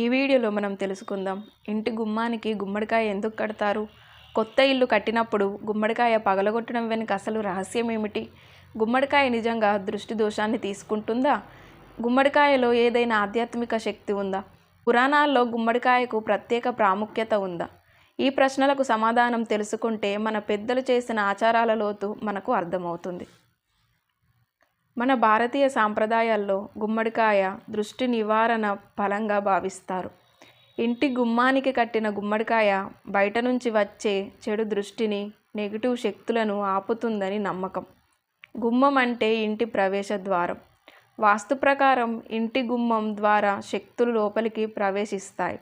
ఈ వీడియోలో మనం తెలుసుకుందాం. ఇంటి గుమ్మానికి గుమ్మడికాయ ఎందుకు కడతారు? కొత్త ఇల్లు కట్టినప్పుడు గుమ్మడికాయ పగలగొట్టడం వెనుక అసలు రహస్యం ఏమిటి? గుమ్మడికాయ నిజంగా దృష్టి దోషాన్ని తీసుకుంటుందా? గుమ్మడికాయలో ఏదైనా ఆధ్యాత్మిక శక్తి ఉందా? పురాణాల్లో గుమ్మడికాయకు ప్రత్యేక ప్రాముఖ్యత ఉందా? ఈ ప్రశ్నలకు సమాధానం తెలుసుకుంటే మన పెద్దలు చేసిన ఆచారాల లోతు మనకు అర్థమవుతుంది. మన భారతీయ సాంప్రదాయాల్లో గుమ్మడికాయ దృష్టి నివారణ ఫలంగా భావిస్తారు. ఇంటి గుమ్మానికి కట్టిన గుమ్మడికాయ బయట నుంచి వచ్చే చెడు దృష్టిని నెగిటివ్ శక్తులను ఆపుతుందని నమ్మకం. గుమ్మం అంటే ఇంటి ప్రవేశ ద్వారం. వాస్తు ప్రకారం ఇంటి గుమ్మం ద్వారా శక్తులు లోపలికి ప్రవేశిస్తాయి.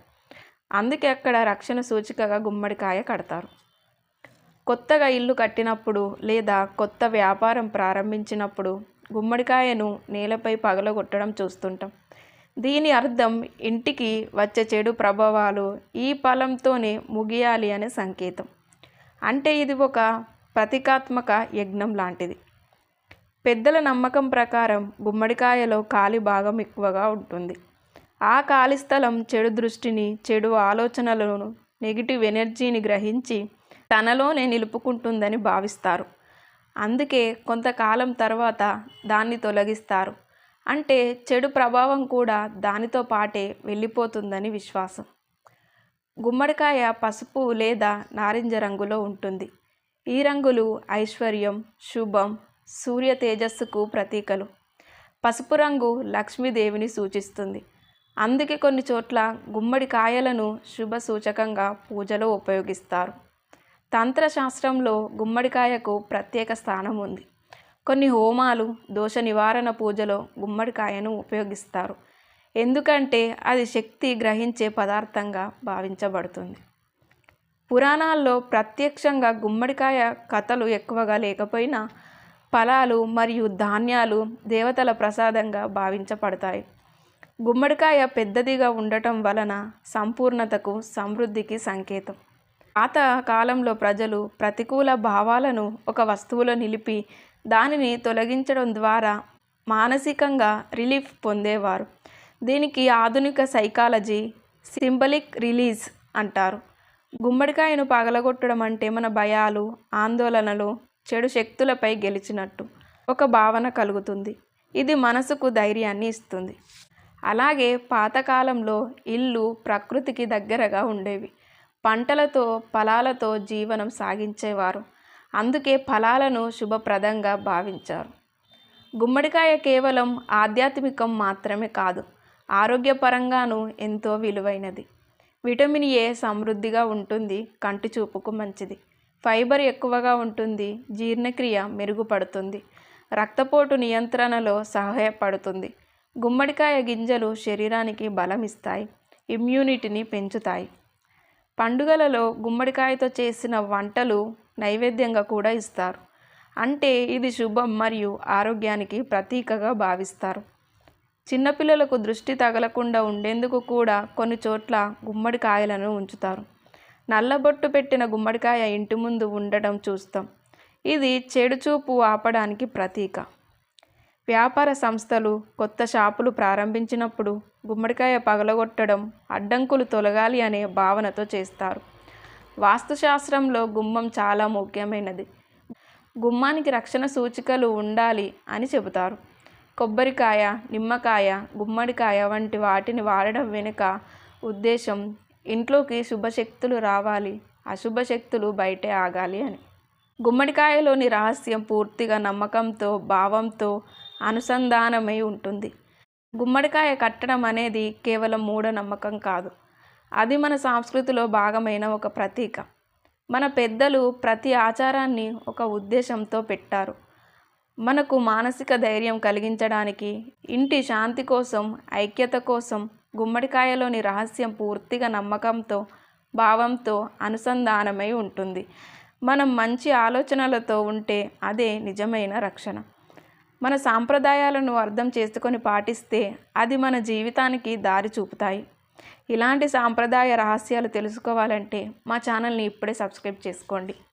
అందుకే అక్కడ రక్షణ సూచికగా గుమ్మడికాయ కడతారు. కొత్తగా ఇల్లు కట్టినప్పుడు లేదా కొత్త వ్యాపారం ప్రారంభించినప్పుడు గుమ్మడికాయను నేలపై పగలగొట్టడం చూస్తుంటాం. దీని అర్థం ఇంటికి వచ్చే చెడు ప్రభావాలు ఈ ఫలంతోనే ముగియాలి అనే సంకేతం. అంటే ఇది ఒక ప్రతీకాత్మక యజ్ఞం లాంటిది. పెద్దల నమ్మకం ప్రకారం గుమ్మడికాయలో కాలి భాగం ఎక్కువగా ఉంటుంది. ఆ ఖాళీ స్థలం చెడు దృష్టిని చెడు ఆలోచనలను నెగిటివ్ ఎనర్జీని గ్రహించి తనలోనే నిలుపుకుంటుందని భావిస్తారు. అందుకే కొంతకాలం తర్వాత దాన్ని తొలగిస్తారు. అంటే చెడు ప్రభావం కూడా దానితో పాటే వెళ్ళిపోతుందని విశ్వాసం. గుమ్మడికాయ పసుపు లేదా నారింజ రంగులో ఉంటుంది. ఈ రంగులు ఐశ్వర్యం శుభం సూర్య తేజస్సుకు ప్రతీకలు. పసుపు రంగు లక్ష్మీదేవిని సూచిస్తుంది. అందుకే కొన్ని చోట్ల గుమ్మడికాయలను శుభ సూచకంగా పూజలో ఉపయోగిస్తారు. తంత్రశాస్త్రంలో గుమ్మడికాయకు ప్రత్యేక స్థానం ఉంది. కొన్ని హోమాలు దోష నివారణ పూజలో గుమ్మడికాయను ఉపయోగిస్తారు. ఎందుకంటే అది శక్తి గ్రహించే పదార్థంగా భావించబడుతుంది. పురాణాల్లో ప్రత్యక్షంగా గుమ్మడికాయ కథలు ఎక్కువగా లేకపోయినా ఫలాలు మరియు ధాన్యాలు దేవతల ప్రసాదంగా భావించబడతాయి. గుమ్మడికాయ పెద్దదిగా ఉండటం వలన సంపూర్ణతకు సమృద్ధికి సంకేతం. పాత కాలంలో ప్రజలు ప్రతికూల భావాలను ఒక వస్తువులో నిలిపి దానిని తొలగించడం ద్వారా మానసికంగా రిలీఫ్ పొందేవారు. దీనికి ఆధునిక సైకాలజీ సింబలిక్ రిలీజ్ అంటారు. గుమ్మడికాయను పగలగొట్టడం అంటే మన భయాలు ఆందోళనలు చెడు శక్తులపై గెలిచినట్టు ఒక భావన కలుగుతుంది. ఇది మనసుకు ధైర్యాన్ని ఇస్తుంది. అలాగే పాతకాలంలో ఇల్లు ప్రకృతికి దగ్గరగా ఉండేవి. పంటలతో ఫలాలతో జీవనం సాగించేవారు. అందుకే ఫలాలను శుభప్రదంగా భావించారు. గుమ్మడికాయ కేవలం ఆధ్యాత్మికం మాత్రమే కాదు ఆరోగ్యపరంగానూ ఎంతో విలువైనది. విటమిన్ ఏ సమృద్ధిగా ఉంటుంది కంటి చూపుకు మంచిది. ఫైబర్ ఎక్కువగా ఉంటుంది జీర్ణక్రియ మెరుగుపడుతుంది రక్తపోటు నియంత్రణలో సహాయపడుతుంది. గుమ్మడికాయ గింజలు శరీరానికి బలం ఇస్తాయి ఇమ్యూనిటీని పెంచుతాయి. పండుగలలో గుమ్మడికాయతో చేసిన వంటలు నైవేద్యంగా కూడా ఇస్తారు. అంటే ఇది శుభం మరియు ఆరోగ్యానికి ప్రతీకగా భావిస్తారు. చిన్నపిల్లలకు దృష్టి తగలకుండా ఉండేందుకు కూడా కొన్ని చోట్ల గుమ్మడికాయలను ఉంచుతారు. నల్లబొట్టు పెట్టిన గుమ్మడికాయ ఇంటి ముందు ఉండడం చూస్తాం. ఇది చెడు చూపు ఆపడానికి ప్రతీక. వ్యాపార సంస్థలు కొత్త షాపులు ప్రారంభించినప్పుడు గుమ్మడికాయ పగలగొట్టడం అడ్డంకులు తొలగాలి అనే భావనతో చేస్తారు. వాస్తుశాస్త్రంలో గుమ్మం చాలా ముఖ్యమైనది. గుమ్మానికి రక్షణ సూచికలు ఉండాలి అని చెబుతారు. కొబ్బరికాయ నిమ్మకాయ గుమ్మడికాయ వంటి వాటిని వాడడం వెనుక ఉద్దేశం ఇంట్లోకి శుభశక్తులు రావాలి అశుభ శక్తులు బయటే ఆగాలి అని. గుమ్మడికాయలోని రహస్యం పూర్తిగా నమ్మకంతో భావంతో అనుసంధానమై ఉంటుంది. గుమ్మడికాయ కట్టడం అనేది కేవలం మూఢనమ్మకం కాదు. అది మన సంస్కృతిలో భాగమైన ఒక ప్రతీక. మన పెద్దలు ప్రతి ఆచారాన్ని ఒక ఉద్దేశంతో పెట్టారు. మనకు మానసిక ధైర్యం కలిగించడానికి ఇంటి శాంతి కోసం ఐక్యత కోసం గుమ్మడికాయలోని రహస్యం పూర్తిగా నమ్మకంతో భావంతో అనుసంధానమై ఉంటుంది. మనం మంచి ఆలోచనలతో ఉంటే అదే నిజమైన రక్షణ. మన సాంప్రదాయాలను అర్థం చేసుకొని పాటిస్తే అది మన జీవితానికి దారి చూపుతాయి. ఇలాంటి సాంప్రదాయ రహస్యాలు తెలుసుకోవాలంటే మా ఛానల్ని ఇప్పుడే సబ్స్క్రైబ్ చేసుకోండి.